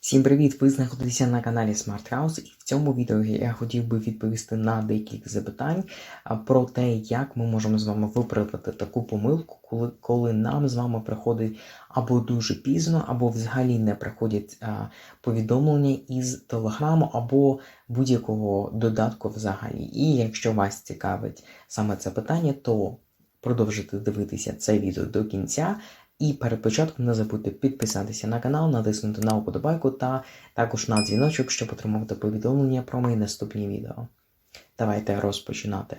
Всім привіт! Ви знаходитеся на каналі Smart House, і в цьому відео я хотів би відповісти на декілька запитань про те, як ми можемо з вами виправити таку помилку, коли, коли нам з вами приходить або дуже пізно, або взагалі не приходять а, повідомлення із телеграму або будь-якого додатку взагалі. І якщо вас цікавить саме це питання, то продовжуйте дивитися це відео до кінця. І перед початком не забудьте підписатися на канал, натиснути на вподобайку та також на дзвіночок, щоб отримувати повідомлення про мої наступні відео. Давайте розпочинати.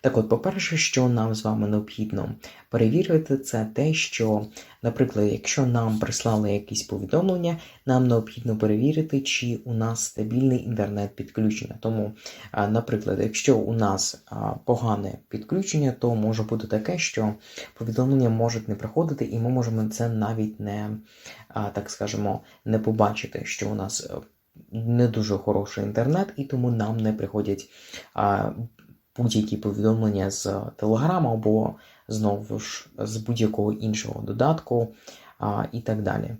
Так от, по-перше, що нам з вами необхідно перевірити, це те, що, наприклад, якщо нам прислали якісь повідомлення, нам необхідно перевірити, чи у нас стабільний інтернет підключення. Тому, наприклад, якщо у нас погане підключення, то може бути таке, що повідомлення можуть не приходити, і ми можемо це навіть не, так скажемо, не побачити, що у нас е, не дуже хороший інтернет, і тому нам не приходять. Будь-які повідомлення з Телеграму або знову ж з будь-якого іншого додатку а, і так далі.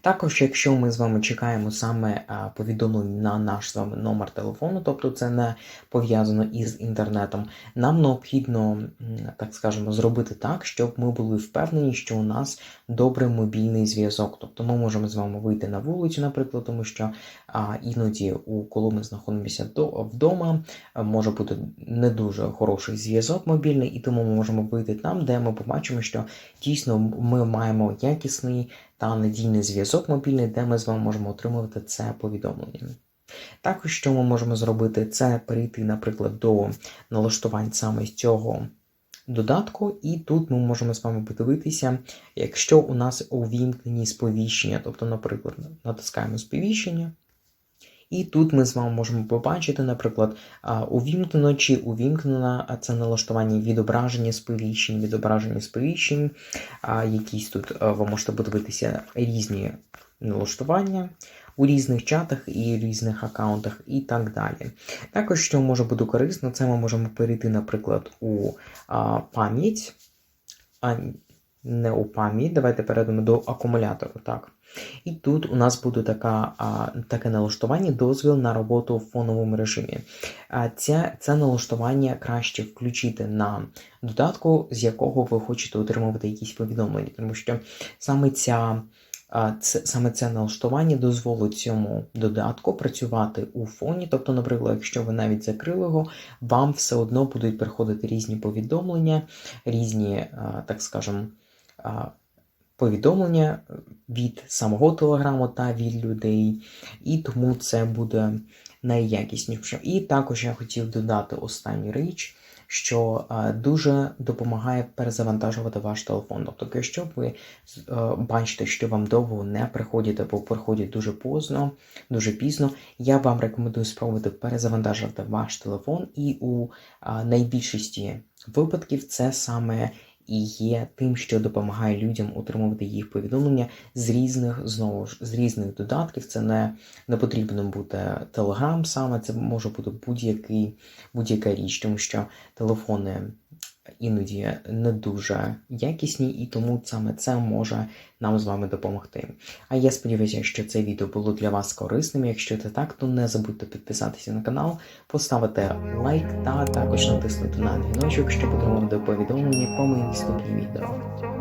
Також, якщо ми з вами чекаємо саме а, повідомлення на наш з вами номер телефону, тобто це не пов'язано із інтернетом, нам необхідно, так скажемо, зробити так, щоб ми були впевнені, що у нас добрий мобільний зв'язок. Тобто ми можемо з вами вийти на вулицю, наприклад, тому що іноді, коли ми знаходимося вдома, може бути не дуже хороший зв'язок мобільний, і тому ми можемо вийти там, де ми побачимо, що дійсно ми маємо якісний та надійний зв'язок мобільний, де ми з вами можемо отримувати це повідомлення. Також, що ми можемо зробити, це перейти, наприклад, до налаштувань саме цього додатку, і тут ми можемо з вами подивитися, якщо у нас увімкнені сповіщення, тобто, наприклад, натискаємо сповіщення. І тут ми з вами можемо побачити, наприклад, увімкнено чи увімкнено це налаштування відображення сповіщень, відображення сповіщень, якісь тут ви можете подивитися різні налаштування у різних чатах і різних аккаунтах і так далі. Також, що може бути корисно, це ми можемо перейти, наприклад, у пам'ять, не у пам'ять. Давайте перейдемо до акумулятору. так. І тут у нас буде така, а, таке налаштування, дозвіл на роботу в фоновому режимі. А, Це, це налаштування краще включити на додатку, з якого ви хочете отримувати якісь повідомлення, тому що саме ця. Це, саме це налаштування дозволить цьому додатку працювати у фоні. Тобто, наприклад, якщо ви навіть закрили його, вам все одно будуть приходити різні повідомлення, різні, так скажемо, повідомлення від самого телеграму та від людей, і тому це буде найякісніше. І також я хотів додати останню річ, що дуже допомагає перезавантажувати ваш телефон. Тобто, якщо ви бачите, що вам довго не приходять або приходять дуже поздно, дуже пізно, я вам рекомендую спробувати перезавантажувати ваш телефон, і у найбільшості випадків це саме і є тим, що допомагає людям отримувати їх повідомлення з різних знову ж з різних додатків. Це не, не потрібно бути Telegram саме, це може бути будь-який будь-яка річ, тому що телефони іноді не дуже якісні, і тому саме це може нам з вами допомогти. А я сподіваюся, що це відео було для вас корисним. Якщо це так, то не забудьте підписатися на канал, поставити лайк та також натиснути на дзвіночок, щоб отримати повідомлення по моїм наступні відео.